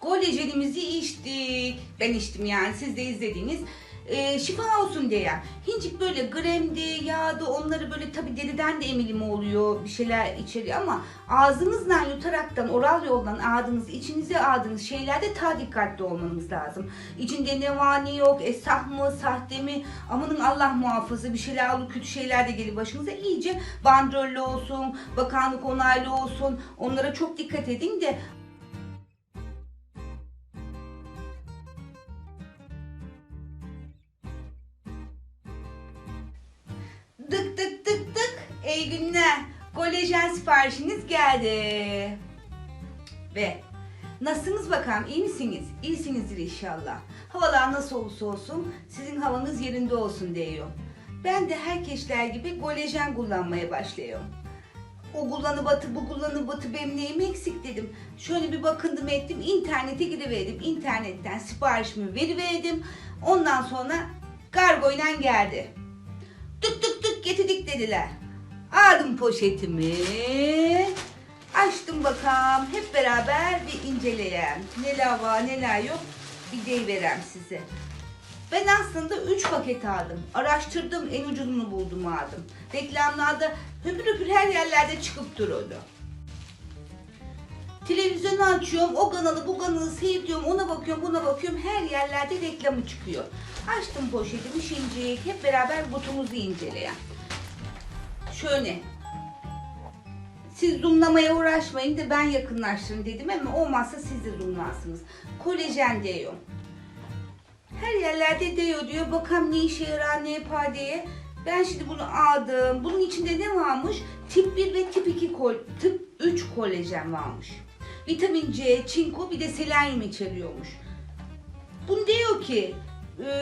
Kolajenimizi içtik. Ben içtim yani siz de izlediniz. Ee, şifa olsun diye. Hincik böyle gremdi, yağdı onları böyle tabi deriden de emilim oluyor bir şeyler içeriyor ama ağzınızla yutaraktan oral yoldan aldığınız içinize aldığınız şeylerde ta dikkatli olmanız lazım. İçinde ne var ne yok, esah mı, sahte mi, amanın Allah muhafızı bir şeyler olur kötü şeyler de gelir başınıza iyice bandrollü olsun, bakanlık onaylı olsun onlara çok dikkat edin de İyi günler. Kolajen siparişiniz geldi. Ve nasılsınız bakalım? İyi misiniz? İyisinizdir inşallah. Havalar nasıl olursa olsun sizin havanız yerinde olsun diyor. Ben de herkesler gibi kolajen kullanmaya başlıyorum. O kullanı batı, bu kullanı batı benim neyim eksik dedim. Şöyle bir bakındım ettim, internete giriverdim. İnternetten siparişimi veriverdim. Ondan sonra kargoyla geldi. Tık tık tık getirdik dediler. Aldım poşetimi. Açtım bakalım. Hep beraber bir inceleyelim. Neler var neler yok bir deyiverem size. Ben aslında 3 paket aldım. Araştırdım en ucuzunu buldum aldım. Reklamlarda höpür höpür her yerlerde çıkıp duruyordu. Televizyonu açıyorum, o kanalı bu kanalı seyrediyorum, ona bakıyorum, buna bakıyorum. Her yerlerde reklamı çıkıyor. Açtım poşetimi şimdi hep beraber butumuzu inceleyen. Şöyle. Siz zoomlamaya uğraşmayın da ben yakınlaştırın dedim ama olmazsa siz de zoomlarsınız. Kolajen diyor. Her yerlerde diyor diyor. Bakalım ne işe yarar ne yapar diye. Ben şimdi bunu aldım. Bunun içinde ne varmış? Tip 1 ve tip 2 kol, tip 3 kolajen varmış. Vitamin C, çinko bir de selenyum içeriyormuş. Bunu diyor ki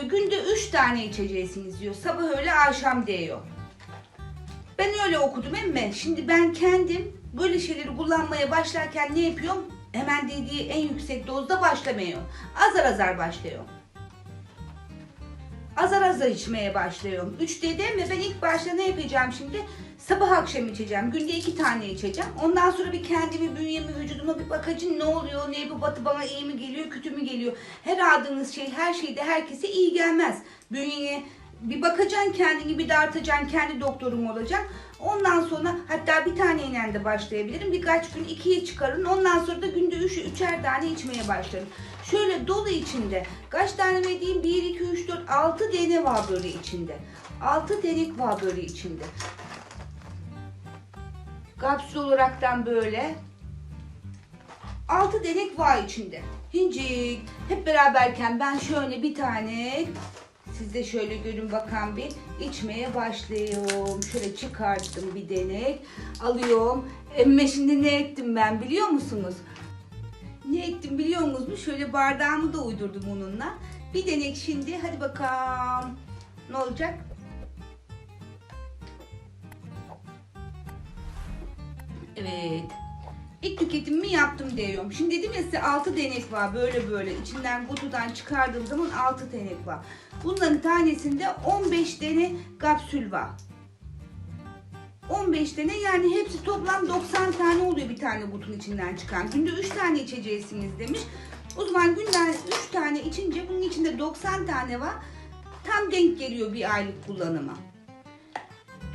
günde 3 tane içeceksiniz diyor. Sabah öğle akşam diyor. Ben öyle okudum emme. Şimdi ben kendim böyle şeyleri kullanmaya başlarken ne yapıyorum? Hemen dediği en yüksek dozda başlamıyorum. Azar azar başlıyorum. Azar azar içmeye başlıyorum. 3 dedim ve ben ilk başta ne yapacağım şimdi? Sabah akşam içeceğim. Günde iki tane içeceğim. Ondan sonra bir kendimi, bünyemi, vücuduma bir bakacağım. Ne oluyor, ne bu batı bana iyi mi geliyor, kötü mü geliyor? Her aldığınız şey, her şeyde herkese iyi gelmez. Bünyeye bir bakacaksın kendini, bir dartacaksın, kendi doktorum olacaksın. Ondan sonra hatta bir taneyle de başlayabilirim. Birkaç gün ikiye çıkarın. Ondan sonra da günde üç, üçer tane içmeye başlarım. Şöyle dolu içinde. Kaç tane verdiğim? 1, 2, 3, 4, 6 tane var böyle içinde. 6 denek var böyle içinde. Kapsül olaraktan böyle. 6 denek var içinde. Hincik. Hep beraberken ben şöyle bir tane siz de şöyle görün bakan bir içmeye başlıyorum. Şöyle çıkarttım bir denek. Alıyorum. Emme şimdi ne ettim ben biliyor musunuz? Ne ettim biliyor musunuz? Şöyle bardağımı da uydurdum onunla. Bir denek şimdi hadi bakalım. Ne olacak? Evet. İlk tüketimimi yaptım diyorum. Şimdi dedim ya size 6 denek var böyle böyle. İçinden kutudan çıkardığım zaman 6 denek var. Bunların tanesinde 15 tane kapsül var. 15 tane yani hepsi toplam 90 tane oluyor bir tane kutunun içinden çıkan. Günde 3 tane içeceksiniz demiş. O zaman günden 3 tane içince bunun içinde 90 tane var. Tam denk geliyor bir aylık kullanıma.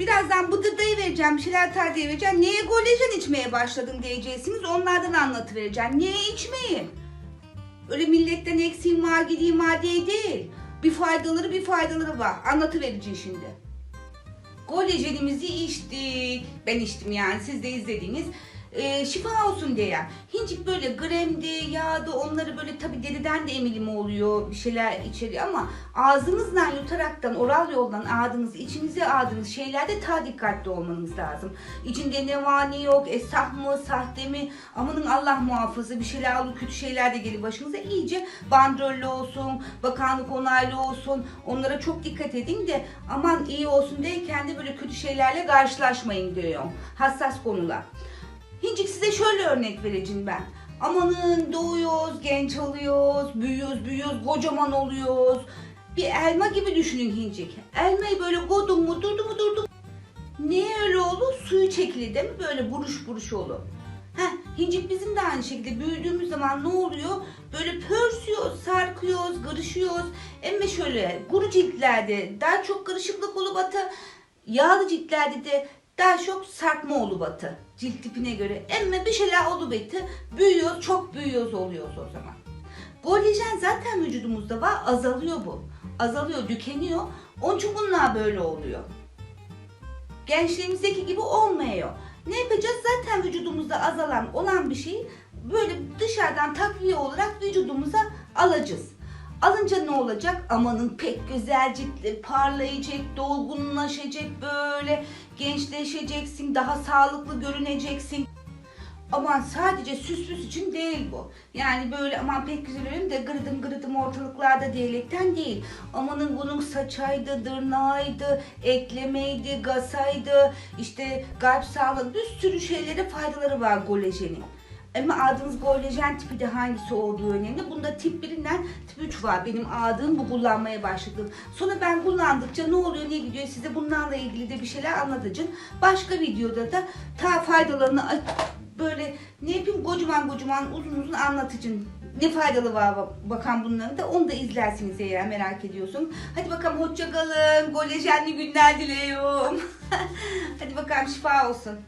Birazdan bıdıdayı vereceğim, bir şeyler tardiye vereceğim. Niye kolajen içmeye başladın diyeceksiniz. Onlardan anlatıvereceğim. Niye içmeyeyim? Öyle milletten eksiğim var, gideyim var diye değil. Bir faydaları bir faydaları var. Anlatıvereceğim şimdi. Kolajenimizi içtik. Ben içtim yani siz de izlediniz. Ee, şifa olsun diye. Hincik böyle gremdi, yağdı onları böyle tabi deriden de emilim oluyor bir şeyler içeriyor ama ağzınızla yutaraktan oral yoldan aldığınız içinize aldığınız şeylerde ta dikkatli olmanız lazım. İçinde ne var ne yok, esah mı, sahte mi, amanın Allah muhafızı bir şeyler olur kötü şeyler de gelir başınıza iyice bandrollü olsun, bakanlık onaylı olsun onlara çok dikkat edin de aman iyi olsun diye kendi böyle kötü şeylerle karşılaşmayın diyorum. Hassas konular. Hincik size şöyle örnek vereceğim ben. Amanın doğuyoruz, genç oluyoruz, büyüyoruz, büyüyoruz, kocaman oluyoruz. Bir elma gibi düşünün hincik. Elmayı böyle kodun mu, durdu mu, durdu mu? Niye öyle olur? Suyu çekili değil mi? Böyle buruş buruş olur. Heh, Hincik bizim de aynı şekilde büyüdüğümüz zaman ne oluyor? Böyle pörsüyoruz, sarkıyoruz, kırışıyoruz. Emme şöyle kuru ciltlerde daha çok kırışıklık olup batı, yağlı ciltlerde de daha çok sarkma olup batı. Cilt tipine göre. Emme bir şeyler olup batı, büyüyoruz, çok büyüyoruz oluyoruz o zaman. Kolajen zaten vücudumuzda var, azalıyor bu. Azalıyor, tükeniyor. Onun için bunlar böyle oluyor. Gençliğimizdeki gibi olmuyor. Ne yapacağız? Zaten vücudumuzda azalan olan bir şeyi böyle dışarıdan takviye olarak vücudumuza alacağız. Alınca ne olacak? Amanın pek güzel ciltli, parlayacak, dolgunlaşacak böyle, gençleşeceksin, daha sağlıklı görüneceksin. Aman sadece süs püs için değil bu. Yani böyle aman pek güzel oluyorum da gırıdım gırıdım ortalıklarda diyerekten değil. Amanın bunun saçaydı, dırnağıydı, eklemeydi, gasaydı, işte kalp sağlığı bir sürü şeylere faydaları var kolajenin. Ama aldığınız kolajen tipi de hangisi olduğu önemli. Bunda tip 1'inden tip 3 var. Benim aldığım bu kullanmaya başladım. Sonra ben kullandıkça ne oluyor ne gidiyor size bunlarla ilgili de bir şeyler anlatacağım. Başka videoda da ta faydalarını böyle ne yapayım kocaman kocaman uzun uzun anlatacağım. Ne faydalı var bak- bakan bunların da onu da izlersiniz eğer merak ediyorsun. Hadi bakalım hoşça kalın. Kolajenli günler diliyorum. Hadi bakalım şifa olsun.